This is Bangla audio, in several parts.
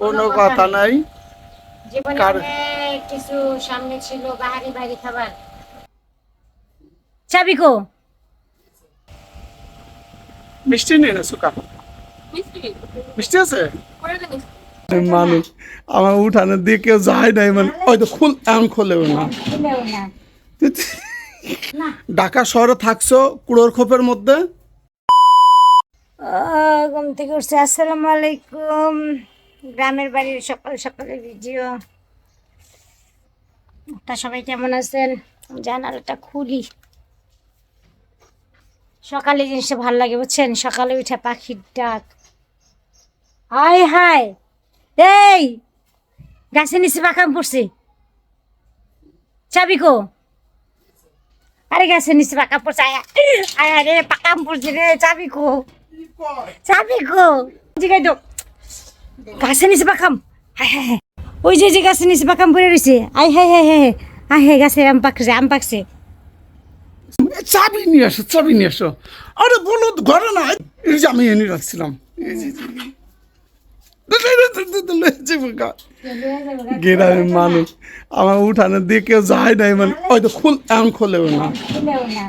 কোনো কথা নাই। জীবনে অনেক কিছু সামনে ছিল বাহারি বাহারি খাবার। চাবি কো। মিষ্টি নেই না সুকা। মিষ্টি? আছে? মানুষ আমার উঠানের দিয়ে কেউ যায় নাই মানে হয়তো খুল এমন খোলেও না। ঢাকা শহরে থাকছো কুড়োর খোপের মধ্যে? আহ, ঘুম থেকে উঠছে। আসসালামু আলাইকুম। গ্রামের বাড়ির সকাল সকালে ভিডিও তা সবাই কেমন আছেন? জানালাটা খুলি। সকালে জিনিসটা ভালো লাগে বুঝছেন? সকালে উঠে পাখির ডাক। হাই হাই এই! গাছের নিচে পাকাম পড়ছে। চাবি কো? আরে গাছের নিচে পাকা পড়ছে। আয় আয় আয় রে পাকাম পড়ছে রে। চাবি কো? চাবি কো? জিগাই দো গাছের নিচে পাকাম। হায় হায় হায়। ওই যে যে গাছের নিচে পাকাম পড়ে রয়েছে আয় হায় হায় হায় আয় হায় গাছে আম পাকছে আম পাকছে। চাবি নিয়ে আসো চাবি নিয়ে আসো। আরে বলো ঘরে না এই যে আমি এনে রাখছিলাম। গ্রামের মানুষ। আমার উঠানের দিয়ে কেউ যায় নাই মানে। হয়তো খুল এমন খোলেও না খুলেও না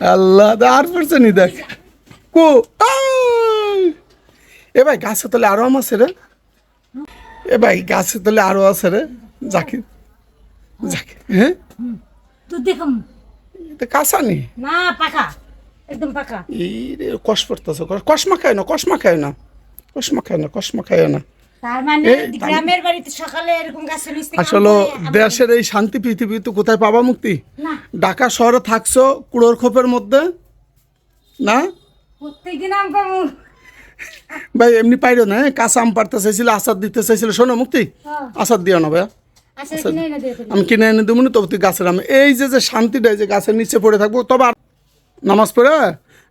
আল্লাহ আর পড়ছে নি দেখ। কো! এ ভাই গাছে তলে আরও আম আছে রে। এ ভাই গাছে তলে আরও আছে রে। জাকির জাকির হ্যাঁ? তো এটা কাঁচা নি? না পাকা। একদম পাকা। এই রে কষ পড়তেছে। কসমা খায় না কসমা খায় না। কসমা খায় না কসমা খায় না। মানে আসলে দেশের এই শান্তি পৃথিবী তো কোথায় পাবা মুক্তি? ঢাকা শহরে থাকছো কুড়োর খোপের মধ্যে? না? ভাই এমনি পাইরো না? কাঁচা আম পারতে চাইছিল আচার দিতে চাইছিল। শোনো মুক্তি হ্যাঁ। আচার দিও না দিলাম। আমি কিনে এনে দেবো না তবে তুই গাছের আমি। এই যে যে শান্তিটা এই যে গাছের নিচে পড়ে থাকব তবে আর নামাজ পড়ে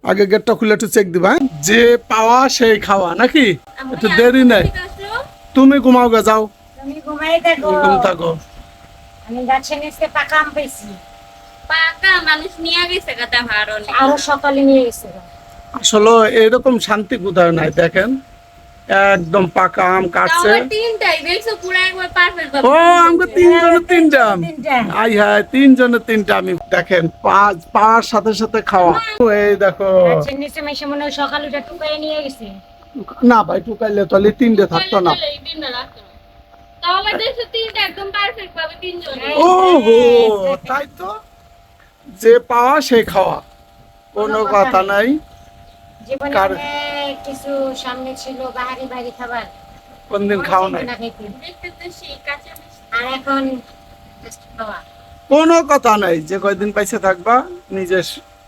আগে গেটটা খুলে একটু চেক দিবা হ্যাঁ? যে পাওয়া সেই খাওয়া নাকি? একটু দেরি নাই। তুমি ঘুমাও গে যাও। তুমি ঘুমাই তুমি ঘুম থাকো আমি গাছের নিচে পাকা আম পেয়েছি পাকা মানুষ নিয়ে গেছে আরও সকালে নিয়ে গেছে আসলে এরকম শান্তি কোথাও নাই দেখেন? একদম পাকা আম কাটছে। ও আমাকে তিনজনের তিনটা আই হ্যাঁ তিনজনের তিনটা আমি। দেখেন পাঁচ পাওয়ার সাথে সাথে খাওয়া। এই দেখো। গাছের নিচে মেশে মনে হয় সকালে উঠে টুকাই নিয়ে গেছে। না ভাই টুকাইলে তাহলে তিনটে থাকতো না। তাহলে দেখছ তিনটা একদম পারফেক্ট পাবে তিনজন। ও তাই তো? যে পাওয়া সে খাওয়া। কোনো কথা নাই। জীবনে কিছু সামনে ছিল বাহারি খাবার। কোনদিন খাও নাই। না দেখতে তো সেই কাঁচা আর এখন কোনো কথা নাই। যে কয়দিন পাইছে থাকবা নিজের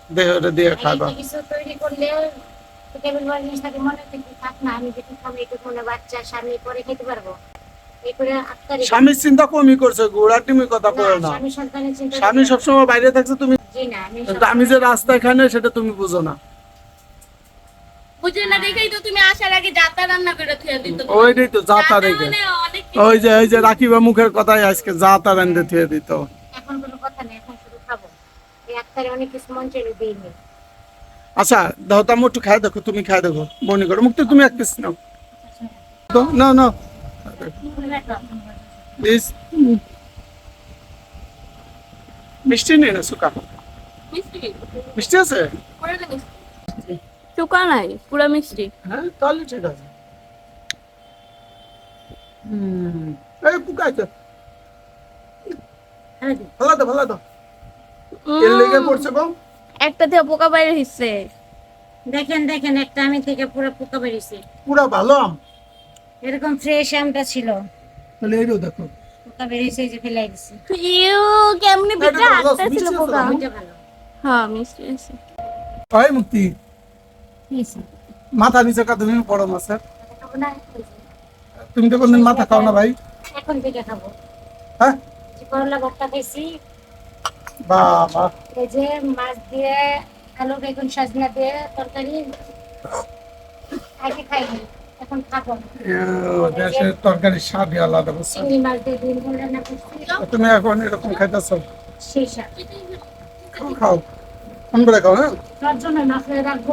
দেহরে দিয়ে খাবা কিছু তৈরি করলে তো থাকে মনে থেকে থাক না আমি খাব মনে বাচ্চা স্বামী পরে খেতে পারব। স্বামীর চিন্তা কমই করছে কথা না স্বামী সবসময় বাইরে থাকছে তুমি আমি যে রাস্তায় খাই না সেটা তুমি বুঝো না। বুঝে দেখেই তো তুমি আসার আগে যাতা রান্না করে থুয়ে দিত। ওইটাই তো যা দেখে। মানে ওই যে ওই যে রাখিবা মুখের কথাই আজকে যা থুয়ে দিত। এখন কোনো কথা নেই এখন শুধু খাব। এই অনেক কিছু মন দিইনি। আচ্ছা দাও তামু একটু খাই দেখো তুমি খাই দেখো মনে করো। মুক্তি তুমি এক পিস নাও। দাও, না না। প্লিজ মিষ্টি নেই না সুকা মিষ্টি আছে? চুকা নাই পুরো মিষ্টি। হ্যাঁ তাহলে ঠিক আছে। হুম। এই পুকাইছে ভালো দাও ভালো দাও এর লেগে পড়ছে গো। একটা থেকে পোকা বাইরে হিসছে দেখেন দেখেন একটা আমি থেকে পুরো পোকা বেরিয়েছে। পুরা ভালো আম? এরকম ফ্রেশ আমটা ছিল। তাহলে এইটাও দেখো। পোকা বেরিয়েছে এই যে ফেলাই দিছে। ইউ কেমনে আসতেছিল মিষ্টি আছে পোকা। ওইটা ভালো। হ্যাঁ মিষ্টি আছে। হয় মুক্তি। মাথা নিচে কা তুমি খাব না তুমি তো কোনদিন মাথা খাও না ভাই। এখন থেকে খাব। হ্যাঁ? করলা ভর্তা খাইছি বাবা। এই যে মাছ দিয়ে আলু বেগুন সজনা দিয়ে তরকারি। আগে খাইনি এখন খাব। দেশের তরকারির স্বাদই আলাদা চিংড়ি মাছ দিয়ে ডিম রান্না করছি। তুমি এখন এরকম খাইতেছো? সেই খাও খাও। কোন করে খাও হ্যাঁ? তার জন্য মাছ রাখব।